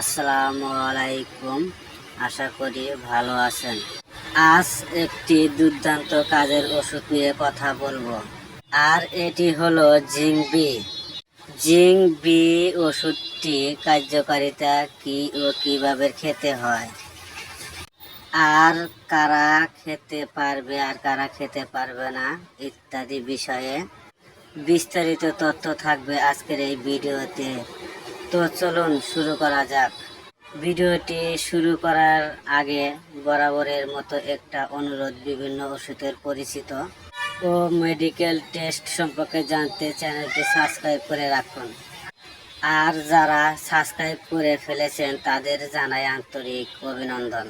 আসসালামু আলাইকুম আশা করি ভালো আছেন। আজ একটি দুর্দান্ত কাজের ওষুধ নিয়ে কথা বলব। আর এটি হলো জিং বি জিং বি ওষুধটি কার্যকারিতা কি ও কীভাবে খেতে হয়? আর কারা খেতে পারবে, আর কারা খেতে পারবে না ইত্যাদি বিষয়ে বিস্তারিত তথ্য থাকবে আজকের এই ভিডিওতে। তো চলুন শুরু করা যাক। ভিডিওটি শুরু করার আগে বরাবরের মতো একটা অনুরোধ, বিভিন্ন ওষুধের পরিচিত ও মেডিকেল টেস্ট সম্পর্কে জানতে চ্যানেলটি সাবস্ক্রাইব করে রাখুন। আর যারা সাবস্ক্রাইব করে ফেলেছেন, তাদের জানাই আন্তরিক অভিনন্দন।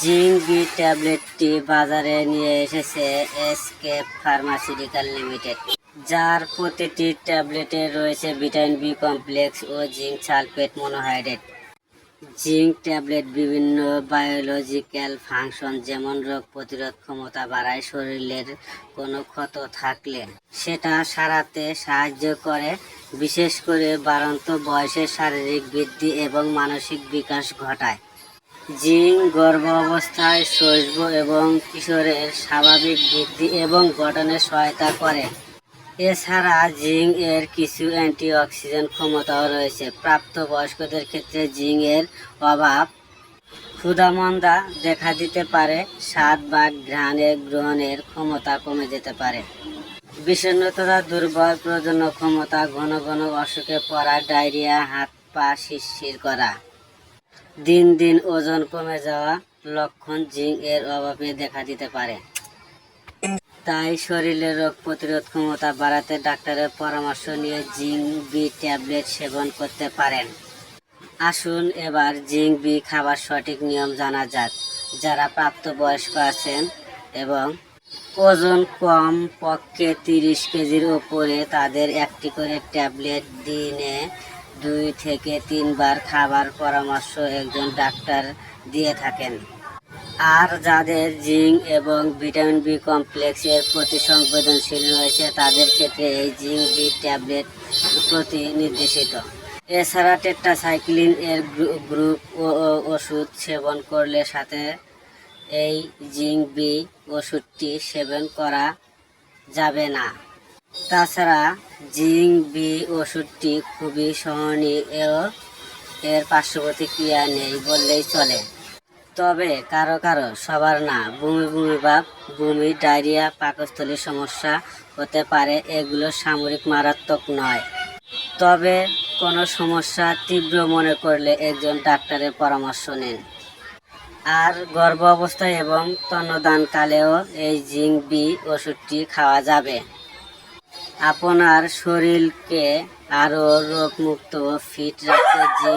জিং বি ট্যাবলেটটি বাজারে নিয়ে এসেছে এসকে ফার্মাসিউটিক্যাল লিমিটেড। যার প্রতিটি ট্যাবলেটে রয়েছে ভিটামিন বি কমপ্লেক্স ও zinc sulphate monohydrate. Zinc tablet বিভিন্ন বায়োলজিক্যাল ফাংশন যেমন রোগ প্রতিরোধ ক্ষমতা বাড়ায় শরীরের কোনো ক্ষত থাকলে। সেটা সারাতে সাহায্য করে, বিশেষ করে বাড়ন্ত বয়সে শারীরিক বৃদ্ধি এবং মানসিক বিকাশ ঘটায়। জিঙ্ক গর্ভ অবস্থায় শৈশব এবং কিশোরের স্বাভাবিক বৃদ্ধি এবং গঠনে সহায়তা করে। এছাড়া জিং এর কিছু অ্যান্টিঅক্সিডেন্ট ক্ষমতাও রয়েছে। প্রাপ্তবয়স্কদের ক্ষেত্রে জিং এর অভাব ক্ষুধামন্দা দেখা দিতে পারে, স্বাদ বা ঘ্রাণের গ্রহণের ক্ষমতা কমে যেতে পারে। বিষণ্ণতা দুর্বল প্রজনন ক্ষমতা, ঘন ঘন অসুখে পড়া, ডায়রিয়া, হাত পা শিরশির করা। দিন দিন ওজন কমে যাওয়া লক্ষণ জিং এর অভাবে দেখা দিতে পারে। তাই শরীরের রোগ প্রতিরোধ ক্ষমতা বাড়াতে ডাক্তারের পরামর্শ নিয়ে জিং বি ট্যাবলেট সেবন করতে পারেন। আসুন এবার জিঙ্ক বি খাবার সঠিক নিয়ম জানা যাক, যারা প্রাপ্তবয়স্ক আছেন এবং ওজন কম, পক্ষে তিরিশ কেজির ওপরে তাদের একটি করে ট্যাবলেট দিনে দুই থেকে তিনবার খাবার পরামর্শ একজন ডাক্তার দিয়ে থাকেন। আর যাদের জিঙ্ক এবং ভিটামিন বি কমপ্লেক্স এর প্রতি সংবেদনশীল রয়েছে, তাদের ক্ষেত্রে এই জিঙ্ক বি ট্যাবলেট প্রতি নির্দেশিত। এছাড়া টেট্রাসাইক্লিন এর গ্রু- গ্রুপ ওষুধ সেবন করলে সাথে এই জিঙ্ক বি ওষুধটি সেবন করা যাবে না। তাছাড়া জিঙ্ক বি ওষুধটি খুবই সহনীয়, এর পার্শ্ব প্রতিক্রিয়া নেই বললেই চলে। তবে কারও কারও সবার না। বমি বমি ভাব, বমি, ডায়রিয়া পাকস্থলীর সমস্যা হতে পারে, এগুলো সামরিক মারাত্মক নয়। তবে কোনো সমস্যা তীব্র মনে করলে একজন ডাক্তারের পরামর্শ নিন। আর গর্ভ অবস্থায় এবং তন্নদানকালেও এই জিঙ্ক বি ওষুধটি খাওয়া যাবে। আপনার শরীরকে আরও রোগমুক্ত ও ফিট রাখতে জিঙ্ক